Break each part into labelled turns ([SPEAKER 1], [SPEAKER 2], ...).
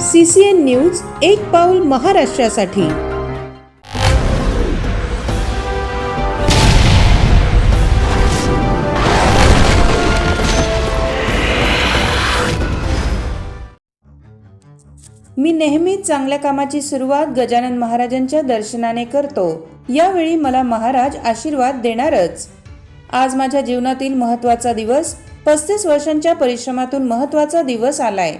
[SPEAKER 1] C C N news एक पाऊल महाराष्ट्रासाठी. मी नेहमीच चांगल्या कामाची सुरुवात गजानन महाराजांच्या दर्शनाने करतो. यावेळी मला महाराज आशीर्वाद देणारच. आज माझ्या जीवनातील महत्त्वाचा दिवस पस्तीस वर्षांच्या परिश्रमातून महत्त्वाचा दिवस आलाय.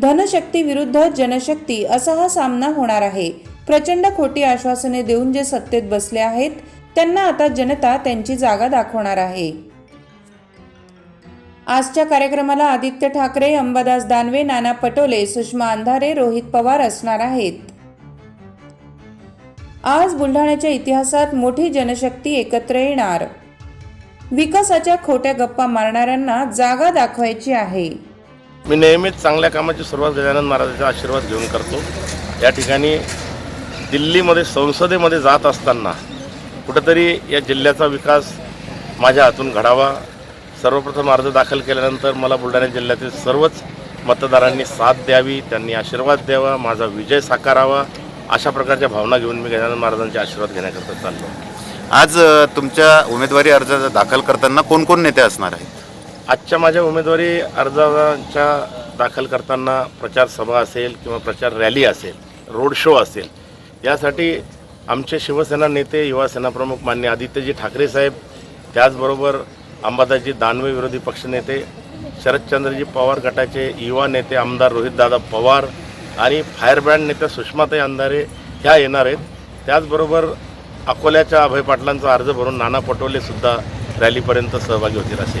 [SPEAKER 1] धनशक्ती विरुद्ध जनशक्ती असा हा सामना होणार आहे. प्रचंड खोटी आश्वासने देऊन जे सत्तेत बसले आहेत त्यांना आता जनता त्यांची जागा दाखवणार आहे. आजच्या कार्यक्रमाला आदित्य ठाकरे अंबादास दानवे नाना पटोले सुषमा अंधारे रोहित पवार असणार आहेत. आज बुलढाण्याच्या इतिहासात मोठी जनशक्ती एकत्र येणार. विकासाच्या खोट्या गप्पा मारणाऱ्यांना जागा दाखवायची आहे.
[SPEAKER 2] मी नेहमीच चांगल्या कामाची सुरुवात गजानन महाराजांचा आशीर्वाद घेऊन करतो. या ठिकाणी दिल्लीमध्ये संसदेमध्ये जात असताना कुठंतरी या जिल्ह्याचा विकास माझ्या हातून घडावा. सर्वप्रथम अर्ज दाखल केल्यानंतर मला बुलढाणा जिल्ह्यातील सर्वच मतदारांनी साथ द्यावी त्यांनी आशीर्वाद द्यावा माझा विजय साकारावा अशा प्रकारच्या भावना घेऊन मी गजानन महाराजांचे आशीर्वाद घेण्याकरता चाललो.
[SPEAKER 3] आज तुमच्या उमेदवारी अर्ज दाखल करताना कोण कोण नेते असणार आहेत?
[SPEAKER 2] आजच्या माझ्या उमेदवारी अर्जाच्या दाखल करताना प्रचार सभा असेल किंवा प्रचार रॅली असेल रोड शो असेल यासाठी आमचे शिवसेना नेते युवासेना प्रमुख मान्य आदित्यजी ठाकरे साहेब त्याचबरोबर अंबादाजी दानवे विरोधी पक्षनेते शरदचंद्रजी पवार गटाचे युवा नेते आमदार रोहितदादा पवार आणि फायरब्रँड नेत्या सुषमाताई अंधारे ह्या येणार आहेत. त्याचबरोबर अकोल्याच्या अभय पाटलांचा अर्ज भरून नाना पटोलेसुद्धा रॅलीपर्यंत सहभागी होतील असे